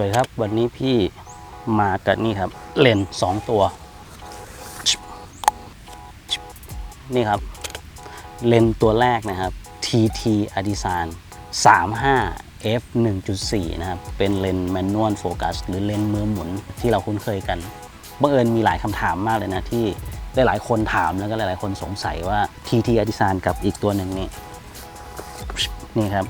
วัสดีครับ วันนี้พี่มากับนี่ครับ เลนส์สองตัว นี่ครับ เลนส์ตัวแรกนะครับ TT a d i s a n 35 f 1.4 นะครับ เป็นเลนส์แมนนวลโฟกัสหรือเลนส์มือหมุนที่เราคุ้นเคยกันบังเอิญมีหลายคำถามมากเลยนะ ที่ได้หลายคนถามแล้วก็หลายๆคนสงสัยว่า TT a d i s a n กับอีกตัวหนึ่งนี่นี่ครับ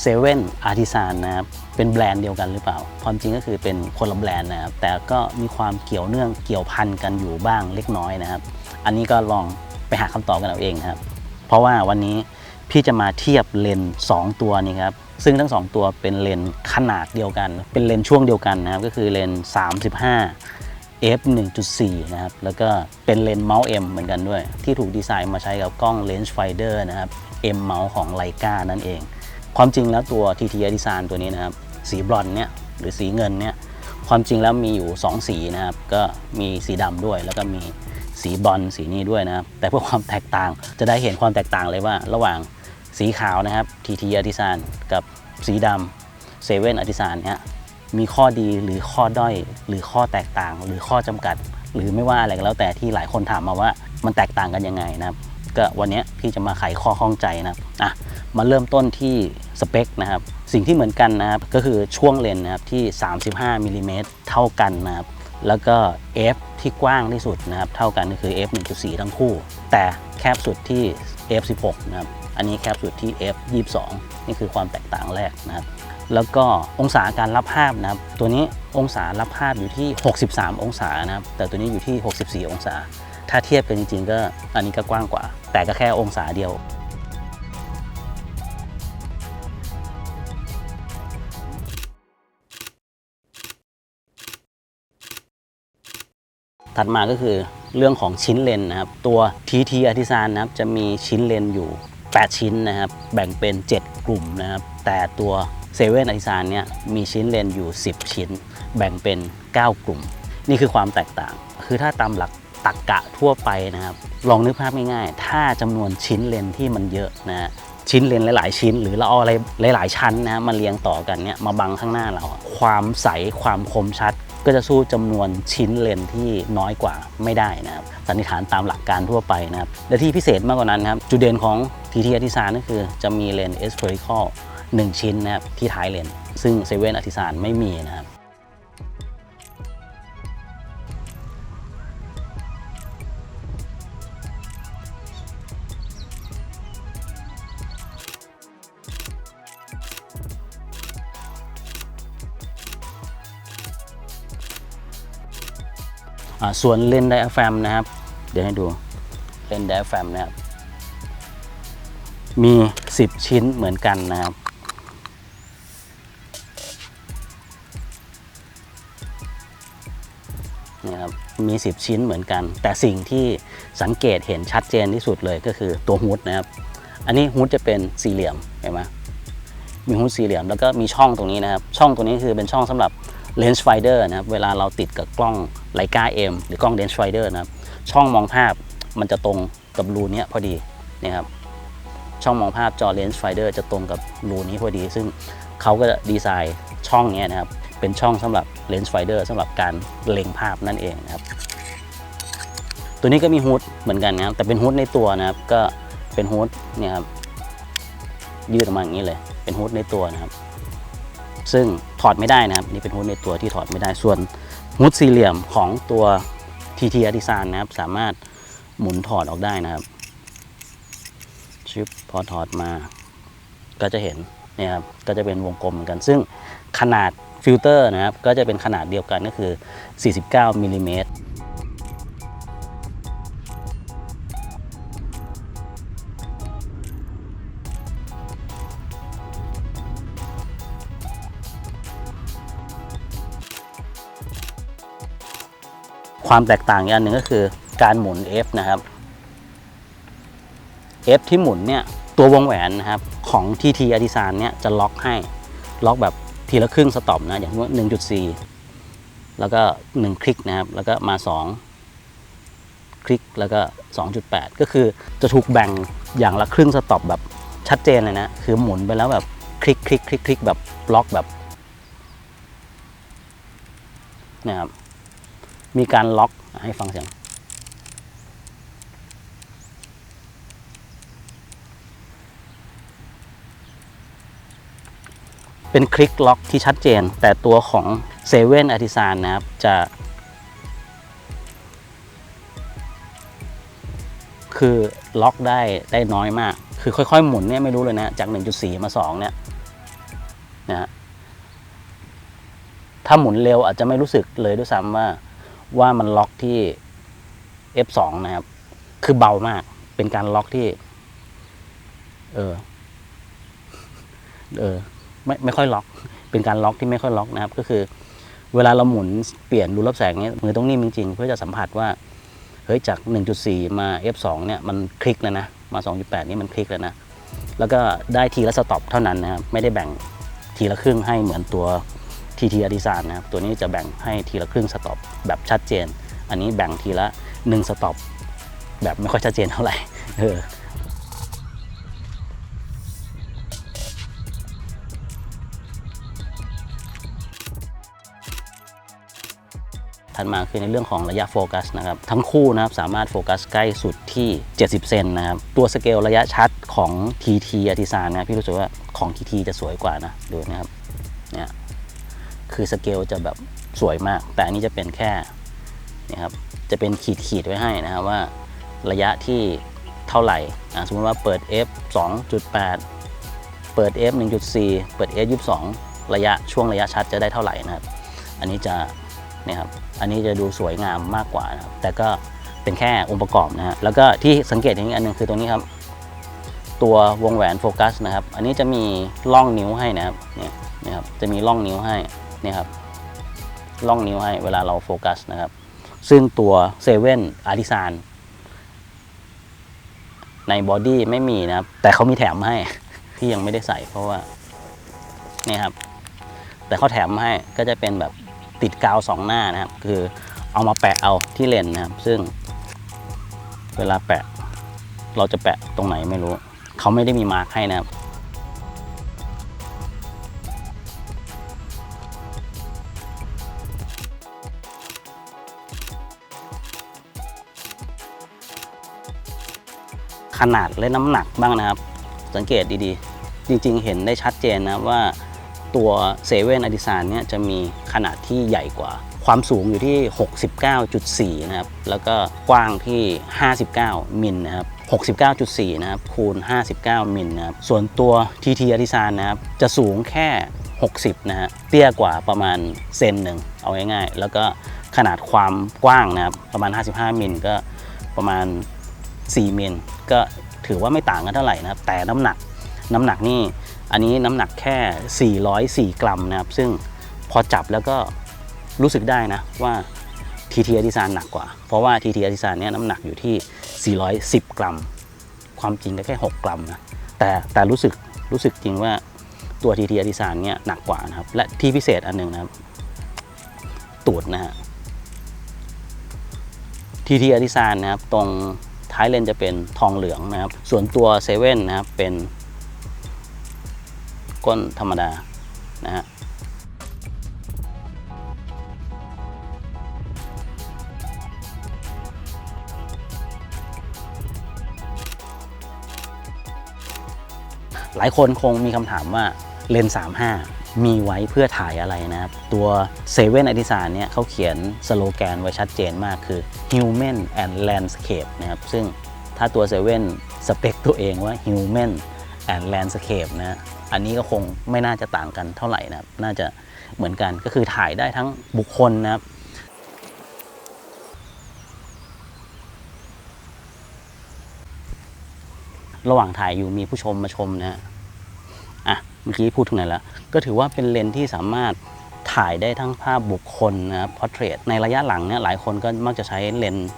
เซเว่นอาร์ติซานนะครับ เป็นแบรนด์เดียวกันหรือเปล่า ความจริงก็คือเป็นคนละแบรนด์นะครับ แต่ก็มีความเกี่ยวเนื่องเกี่ยวพันกันอยู่บ้างเล็กน้อยนะครับ อันนี้ก็ลองไปหาคำตอบกันเอาเองครับ เพราะว่าวันนี้พี่จะมาเทียบเลนส์2ตัวนี้ครับ ซึ่งทั้ง 2 ตัวเป็นเลนส์ขนาดเดียวกัน เป็นเลนส์ช่วงเดียวกันนะครับ ก็คือเลนส์35 f 1.4 นะครับ แล้วก็เป็นเลนส์เมาส์ M เหมือนกันด้วย ที่ถูกดีไซน์มาใช้กับกล้องเลนส์ไฟเดอร์นะครับ M เมาส์ของไลกานั่นเอง ความจริงแล้วตัว TT a d i s a n ตัวนี้นะครับ สีบรอนเนี่ยหรือสีเงินเนี่ยความจริงแล้วมีอยู่ 2 สีนะครับ ก็มีสีดำด้วย แล้วก็มีสีบอนซ์สีนี้ด้วยนะครับ แต่เพื่อความแตกต่างจะได้เห็นความแตกต่างเลยว่า ระหว่างสีขาวนะครับ TT a d i s a n กับสีดำเซเว่นอาติสานเนี่ยมีข้อดีหรือข้อด้อยหรือข้อแตกต่าง หรือข้อจำกัด หรือไม่ว่าอะไรก็แล้วแต่ที่หลายคนถามมาว่ามันแตกต่างกันยังไงนะครับ ก็วันนี้พี่จะมาไขข้อข้องใจนะครับอะ มาเริ่มต้นที่สเปคนะครับสิ่งที่เหมือนกันนะครับก็คือช่วงเลนส์นะครับที่ 35มิลลิเมตรเท่ากันนะครับแล้วก็ f ที่กว้างที่สุดนะครับ เท่ากันก็คือ f 1.4 ทั้งคู่ แต่แคบสุดที่ f 16นะครับอันนี้แคบสุดที่ f 22นี่คือความแตกต่างแรกนะครับ แล้วก็องศาการรับภาพนะครับ ตัวนี้องศารับภาพอยู่ที่ 63 องศานะครับ แต่ตัวนี้อยู่ที่ 64 องศา ถ้าเทียบกันจริงๆก็อันนี้ก็กว้างกว่า แต่ก็แค่องศาเดียว ถัดมาก็คือเรื่องของชิ้นเลนนะครับ ตัว TT Artisan นะครับจะมีชิ้นเลนอยู่ 8 ชิ้นนะครับ แบ่งเป็น 7 กลุ่มนะครับ แต่ตัวเซเว่นอาริซานเนี่ยมีชิ้นเลนอยู่ 10 ชิ้น แบ่งเป็น 9 กลุ่ม นี่คือความแตกต่าง คือถ้าตามหลักตักกะทั่วไปนะครับ ลองนึกภาพง่ายๆ ถ้าจำนวนชิ้นเลนที่มันเยอะนะชิ้นเลนหลายๆ ชิ้น หรือเราเอาอะไรหลาย ๆ ชั้นนะมาเรียงต่อกันเนี่ยมาบังข้างหน้าเรา ความใสความคมชัด ก็จะสู้จำนวนชิ้นเลนที่น้อยกว่าไม่ได้นะครับสันนิษฐานตามหลักการทั่วไปนะครับและที่พิเศษมากกว่านั้นครับจุดเด่นของ TT a r t i s a n ก็คือจะมีเลน s p h e r i c a l 1 ชิ้นนะครับที่ท้ายเลนซึ่งเซเว่นอาร์ติซานไม่มีนะครับ ส่วนเลนไดอะแฟมนะครับ เดี๋ยวให้ดูเลนไดอะแฟมนะครับ มี 10 ชิ้นเหมือนกันนะครับนี่ครับมี 10 ชิ้นเหมือนกัน แต่สิ่งที่สังเกตเห็นชัดเจนที่สุดเลยก็คือตัวฮูดนะครับ อันนี้ฮูดจะเป็นสี่เหลี่ยมเห็นไหมมีฮูดสี่เหลี่ยมแล้วก็มีช่องตรงนี้นะครับ ช่องตรงนี้คือเป็นช่องสำหรับ เลนส์ไฟเดอร์นะครับเวลาเราติดกับกล้องไลกาเอ็มหรือกล้องเลนส์ไฟเดอร์นะครับช่องมองภาพมันจะตรงกับรูนี้พอดีนี่ครับช่องมองภาพจอเลนส์ไฟเดอร์จะตรงกับรูนี้พอดี ซึ่งเขาก็จะดีไซน์ช่องนี้นะครับเป็นช่องสำหรับเลนส์ไฟเดอร์สำหรับการเล็งภาพนั่นเองนะครับตัวนี้ก็มีฮูดเหมือนกันนะครับแต่เป็นฮูดในตัวนะครับก็เป็นฮูดเนี่ยครับยืดออกมาอย่างนี้เลย เป็นฮูดในตัวนะครับ ซึ่งถอดไม่ได้นะครับนี่เป็นฮูดในตัวที่ถอดไม่ได้ส่วนฮุดสี่เหลี่ยมของตัว TT a r t i s a n นะครับ สามารถหมุนถอดออกได้นะครับชิปพอถอดมา ก็จะเห็นเนี่ยครับก็จะเป็นวงกลมเหมือนกัน ซึ่งขนาดฟิลเตอร์นะครับ ก็จะเป็นขนาดเดียวกันก็คือ 49มิลลิเมตร ความแตกต่างอีกอันหนึ่งก็คือการหมุน F นะครับ F ที่หมุนเนี่ยตัววงแหวนนะครับของ TT a r t i s a n เนี่ยจะล็อกให้ล็อกแบบทีละครึ่งสต็อปนะอย่างว่า1.4 แล้วก็ 1 คลิกนะครับ แล้วก็มา 2 คลิกแล้วก็ 2.8 ก็คือจะถูกแบ่งอย่างละครึ่งสต็อปแบบชัดเจนเลยนะ คือหมุนไปแล้วแบบคลิกคลิกคลิกคลิกแบบล็อกแบบนี่ยครับ มีการล็อกให้ฟังเสียง เป็นคลิกล็อกที่ชัดเจน แต่ตัวของเซเว่นอาร์ติซานนะครับ จะคือล็อกได้ได้น้อยมาก คือค่อยๆ หมุนเนี่ยไม่รู้เลยนะ จาก 1.4 มา 2 เนี่ยนะฮะถ้าหมุนเร็วอาจจะไม่รู้สึกเลยด้วยซ้ำว่า ว่ามันล็อกที่ F2 นะครับ คือเบามาก เป็นการล็อกที่ เออ เออ ไม่ไม่ค่อยล็อก เป็นการล็อกที่ไม่ค่อยล็อกนะครับ ก็คือ เวลาเราหมุนเปลี่ยนรูรับแสงเนี้ยมือต้องนิ่มจริงๆเพื่อจะสัมผัสว่า เฮ้ยจาก 1.4 มา F2 เนี่ยมันคลิกแล้วนะ มา 2.8 นี่มันคลิกแล้วนะ แล้วก็ได้ทีละสต็อปเท่านั้นนะครับ ไม่ได้แบ่งทีละครึ่งให้เหมือนตัว TT อดิสานนะครับตัวนี้จะแบ่งให้ทีละครึ่งสต็อปแบบชัดเจน อันนี้แบ่งทีละ 1 สต็อปแบบไม่ค่อยชัดเจนเท่าไหร่เออถัดมาคือในเรื่องของระยะโฟกัสนะครับ ทั้งคู่นะครับสามารถโฟกัสใกล้สุดที่ 70 เซนนะครับ ตัวสเกลระยะชัดของ TT อาร์ติซานนะพี่รู้สึกว่าของ TT จะสวยกว่านะ ดูนะครับ คือสเกลจะแบบสวยมาก แต่อันนี้จะเป็นแค่เนี่ยครับจะเป็นขีดขีดไว้ให้นะครับว่าระยะที่เท่าไหร่สมมติว่าเปิด f 2.8 เปิด f 1.4 เปิด f 22 ระยะช่วงระยะชัดจะได้เท่าไหร่นะครับ อันนี้จะเนี่ยครับอันนี้จะดูสวยงามมากกว่านะครับแต่ก็เป็นแค่องค์ประกอบนะฮะแล้วก็ที่สังเกตอย่างนี้อันหนึงคือตรงนี้ครับ ตัววงแหวนโฟกัสนะครับ อันนี้จะมีร่องนิ้วให้นะครับเนี่ยนะครับจะมีร่องนิ้วให้ เนี่ยครับร่องนิ้วให้เวลาเราโฟกัสนะครับ ซึ่งตัวเซเว่นอาร์ติซานในบอดี้ไม่มีนะครับ แต่เขามีแถมให้ที่ยังไม่ได้ใส่เพราะว่านี่ครับ แต่เขาแถมมาให้ก็จะเป็นแบบติดกาวสองหน้านะครับ คือเอามาแปะเอาที่เลนส์นะครับ ซึ่งเวลาแปะ เราจะแปะตรงไหนไม่รู้ เขาไม่ได้มีมาร์กให้นะครับ ขนาดและน้ำหนักบ้างนะครับ สังเกตดีๆ จริงๆ เห็นได้ชัดเจนนะว่าตัวเซเว่นอดิสานเนี่ยจะมีขนาดที่ใหญ่กว่า ความสูงอยู่ที่ 69.4 นะครับ แล้วก็กว้างที่ 59 มิลนะครับ 69.4 นะครับ คูณ 59 มิลนะครับ ส่วนตัว TT อดิสานนะครับ จะสูงแค่ 60 นะฮะ เตี้ยกว่าประมาณเซนหนึ่ง เอาง่ายๆ แล้วก็ขนาดความกว้างนะครับ ประมาณ 55 มิลก็ประมาณ 4มิลก็ถือว่าไม่ต่างกันเท่าไหร่นะครับ แต่น้ำหนักน้ำหนักนี่อันนี้น้ำหนักแค่ 404 กรัมนะครับ ซึ่งพอจับแล้วก็รู้สึกได้นะว่า TT อดิซานหนักกว่า เพราะว่า TT อดิซานเนี่ยน้ำหนักอยู่ที่ 410 กรัม ความจริงก็แค่ 6 กรัมนะแต่แต่รู้สึกรู้สึกจริงว่าตัว TT อดิซานเนี่ยหนักกว่านะครับ และที่พิเศษอันหนึ่งนะครับ ตูดนะฮะทีทีอดิซานนะครับตรง ท้ายเลนจะเป็นทองเหลืองนะครับ ส่วนตัวเซเว่นนะครับเป็นก้นธรรมดานะฮะหลายคนคงมีคำถามว่า เลนส์35 มีไว้เพื่อถ่ายอะไรนะครับ ตัวเซเว่นอดิสานเนี่ยเขาเขียนสโลแกนไว้ชัดเจนมากคือ Human and Landscape นะครับ ซึ่งถ้าตัวเซเว่นสเปคตัวเองว่า Human and Landscape นะอันนี้ก็คงไม่น่าจะต่างกันเท่าไหร่นะครับ น่าจะเหมือนกันก็คือถ่ายได้ทั้งบุคคลนะครับระหว่างถ่ายอยู่มีผู้ชมมาชมนะฮะอะ เมื่อกี้พูดถึงไหนแล้วก็ถือว่าเป็นเลนส์ที่สามารถถ่ายได้ทั้งภาพบุคคลนะครับพอร์เทรตในระยะหลังเนี่ยหลายคนก็มักจะใช้เลนส์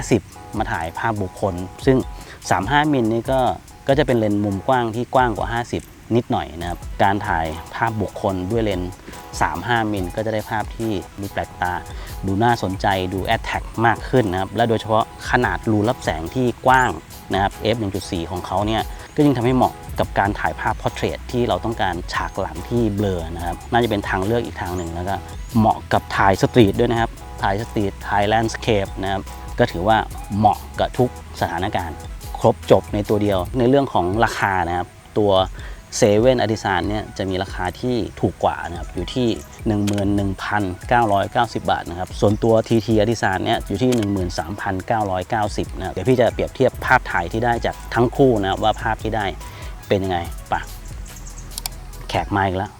50 มาถ่ายภาพบุคคล ซึ่ง 35 มิลนี่ก็ก็จะเป็นเลนส์มุมกว้างที่กว้างกว่า 50 นิดหน่อยนะครับ การถ่ายภาพบุคคลด้วยเลนส์ 35 มิลก็จะได้ภาพที่ดูแปลกตา ดูน่าสนใจดูแอดแท็กมากขึ้นนะครับ และโดยเฉพาะขนาดรูรับแสงที่กว้าง นะครับ f 1.4 ของเขาเนี่ยก็ยิ่งทำให้เหมาะกับการถ่ายภาพพอร์เทรตที่เราต้องการฉากหลังที่เบลอนะครับ น่าจะเป็นทางเลือกอีกทางหนึ่งแล้วก็เหมาะกับถ่ายสตรีทด้วยนะครับ ถ่ายสตรีทถ่ายแลนด์สเคปนะครับก็ถือว่าเหมาะกับทุกสถานการณ์ ครบจบในตัวเดียวในเรื่องของราคานะครับตัว เซเว่นอดิสานเนี่ยจะมีราคาที่ถูกกว่านะครับอยู่ที่ 11,990 บาทนะครับส่วนตัว TT อดิสานเนี่ยอยู่ที่ 13,990นะครับเดี๋ยวพี่จะเปรียบเทียบภาพถ่ายที่ได้จากทั้งคู่นะว่าภาพที่ได้เป็นยังไงปะแขกมาอีกแล้ว